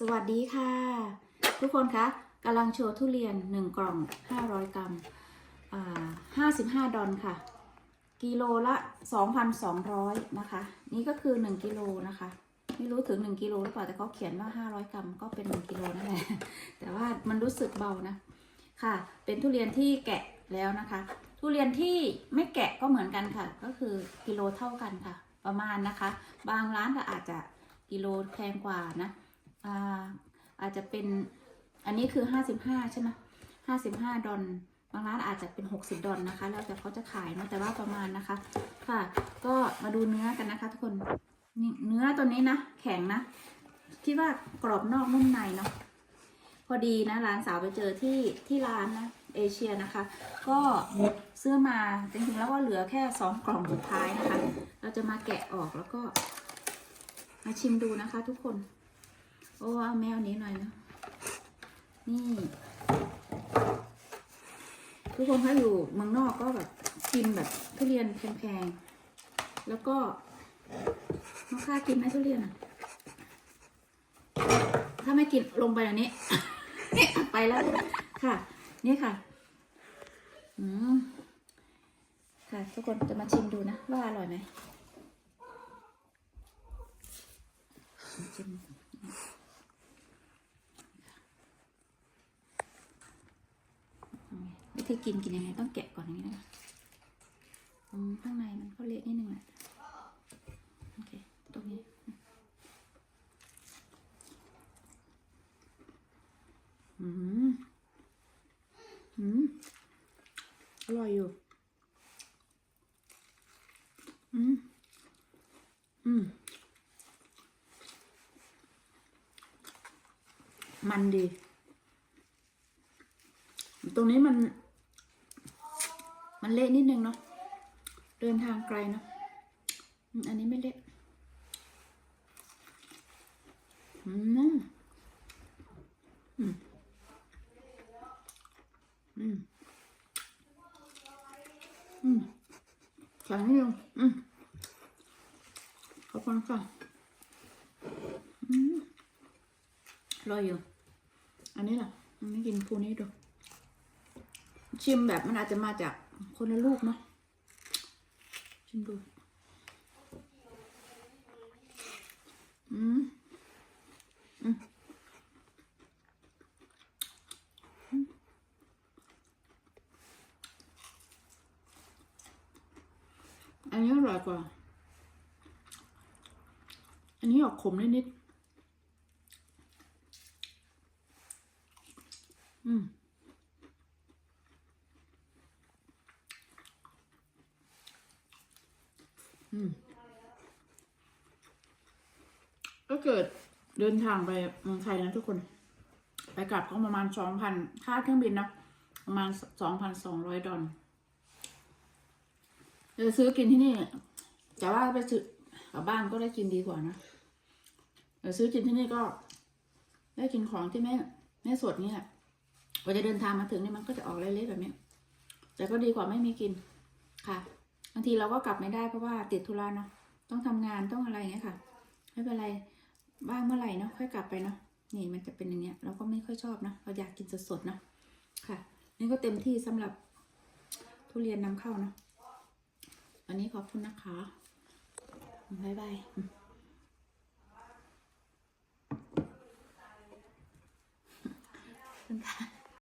สวัสดีค่ะ ทุกคนคะกำลังโชว์ทุเรียน 1 กล่อง 500 กรัมอ่า55 ดอลค่ะ กิโลละ 2,200 นะคะ นี่ก็คือ 1 กิโลนะคะ ไม่รู้ถึง 1 กิโลหรือเปล่า แต่เขาเขียนว่า 500 กรัมก็เป็น 1 กิโลนั่นแหละ แต่ว่ามันรู้สึกเบานะ ค่ะ เป็นทุเรียนที่แกะแล้วนะคะ ทุเรียนที่ไม่แกะก็เหมือนกันค่ะ ก็คือกิโลเท่ากันค่ะ ประมาณนะคะ บางร้านก็อาจจะกิโลแพงกว่านะ อาอาจจะเป็นอันนี้คือ 55 ใช่ไหม55ดอลบางร้านอาจจะเป็น 60 ดอลนะคะ แล้วแต่เขาจะขายเนาะแต่ว่าประมาณนะคะ ค่ะ ก็มาดูเนื้อกันนะคะ ทุกคนเนื้อตัวนี้นะแข็งนะคิดว่ากรอบนอกนุ่มในเนาะพอดีนะร้านสาวไปเจอที่ที่ร้านนะเอเชียนะคะ ก็ซื้อมาจริงๆแล้วก็เหลือแค่สองกล่องสุดท้ายนะคะ เราจะมาแกะออกแล้วก็ มาชิมดูนะคะ ทุกคน โอ้เอาแมวนี้หน่อยนะนี่ ทุกคนถ้าอยู่เมืองนอกก็แบบกินแบบทุเรียนแพงๆแล้วก็น้องค่ากินไหมทุเรียนอะถ้าไม่กินลงไปอันนี้ไปแล้วค่ะ นี่ค่ะอืมค่ะ ทุกคนจะมาชิมดูนะ ว่าอร่อยไหมชิม วิธีกินกินยังไงต้องแกะก่อนอย่างนี้นะอืมข้างในมันก็เละนิดนึงแหละโอเคตรงนี้อืมอืมอร่อยอยู่อืมอืมมันดี ตรงนี้มัน มันเละนิดนึงเนาะเดินทางไกลเนาะอันนี้ไม่เละอืมอืมอืมอืมแข็งนิดนึงอืมขอบคุณค่ะอืมอร่อยอยู่อันนี้ล่ะอันนี้กินภูนี้ดูชิมแบบมันอาจจะมาจาก คนละลูกเนาะชิมดูอืมอืมอันนี้อร่อยกว่า อันนี้ออกขมนิดๆอืมอืม ก็เกิดเดินทางไปเมืองไทยนะทุกคน ไปกลับก็ประมาณสองพันค่าเครื่องบินนะประมาณสองพันสองร้อยดอลลาร์จะซื้อกินที่นี่แต่ว่าไปซื้อกลับบ้านก็ได้กินดีกว่านะแต่ซื้อกินที่นี่ก็ ได้กินของที่แม่แม่สดนี่แหละพอจะเดินทางมาถึงนี่มันก็จะออกเละๆแบบนี้แต่ก็ดีกว่าไม่มีกินค่ะ บางทีเราก็กลับไม่ได้เพราะว่าติดธุระเนาะต้องทำงานต้องอะไรอย่างเงี้ยค่ะ ไม่เป็นไรว่างเมื่อไหร่เนาะค่อยกลับไปเนาะนี่มันจะเป็นอย่างเงี้ย เราก็ไม่ค่อยชอบนะเราอยากกินสดๆนะค่ะนี่ก็เต็มที่สำหรับทุเรียนนำเข้าเนาะวันนี้ขอบคุณนะคะบ๊ายบายคุณค่ะ